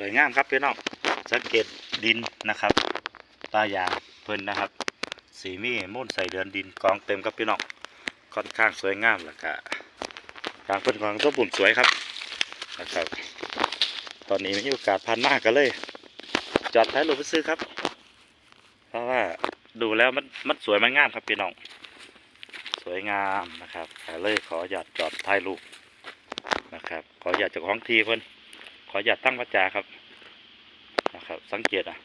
สวยงามครับพี่น้องสังเกตดินนะครับ ตายางเพิ่นนะครับ สีมีมุ่นใส่เดือนดินกองเต็มครับพี่น้องค่อนข้างสวยงามแล้วก็ทางเพิ่นของสมบูรณ์สวยครับนะครับ ตอนนี้มีโอกาสผ่านมากกันเลย จอดท้ายรถไปซื้อครับ เพราะว่าดูแล้วมันมันสวยมันงามครับพี่น้อง สวยงามนะครับเลยขอหยาดจอดท้ายรูปนะครับ ขอหยาดจากของทีเพิ่น ขอหยาตั้งวัจจาครับนะครับ สังเกตอะ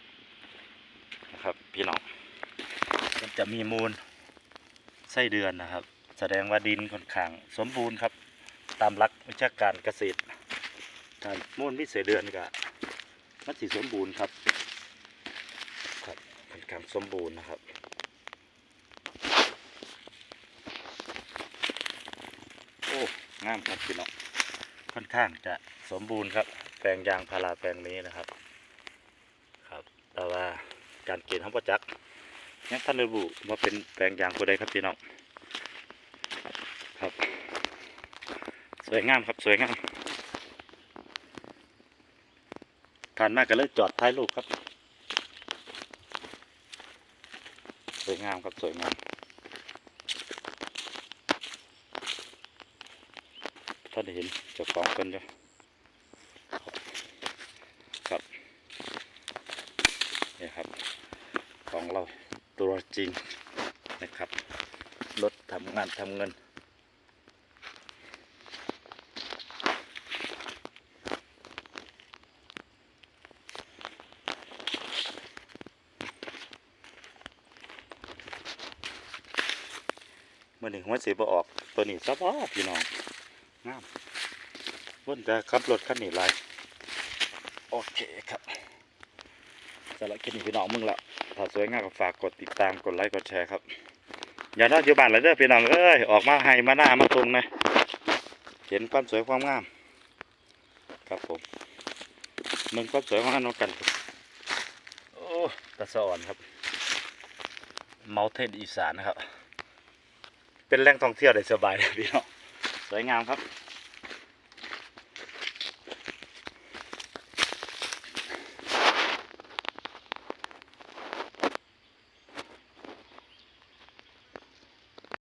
นะครับ พี่น้องมันจะมีมูลไส้เดือนนะครับ แสดงว่าดินค่อนข้างสมบูรณ์ครับ ตามหลักวิชาการเกษตรถ้ามูลมีเสเดือนก็มันสิสมบูรณ์ครับครับค่อนข้างสมบูรณ์นะครับโอ้งามครับพี่น้องค่อนข้างจะสมบูรณ์ครับ ปลงยางพาราแปลงนี้นะครับ ครับ แต่ว่าการเกณฑ์ของประจักษ์ยังท่านระบุว่าเป็นแปลงยางผู้ใดครับพี่น้องครับ สวยงามครับสวยงามผ่านมากก็เลยจอดท้ายลูกครับ สวยงามครับสวยงามท่านเห็นเจ้าของกันอยู่ครับนี่ครับ ของเราตัวจริงนะครับ รถทำงานทำเงิน เมื่อหนึ่งหัวสีบออกตัวนี้ซับอ้อพี่น้องงามวนจะขับรถคันนี้ไรโอเคครับ สำหรับคลิปนี้พี่น้องมึงละถ้าสวยงามก็ฝากกดติดตามกดไลค์กดแชร์ครับ อย่านอนอยู่บ้านเลยเด้อพี่น้องเอ้ยออกมาให้มาหน้ามาตรงนะเห็นความสวยความงาม ครับผมมึงความสวยความงามกันครับโอ้ตะสะอ่อนครับเมาเทนอีสานนะครับ เป็นแหล่งท่องเที่ยวได้สบายเลยพี่น้องสวยงามครับ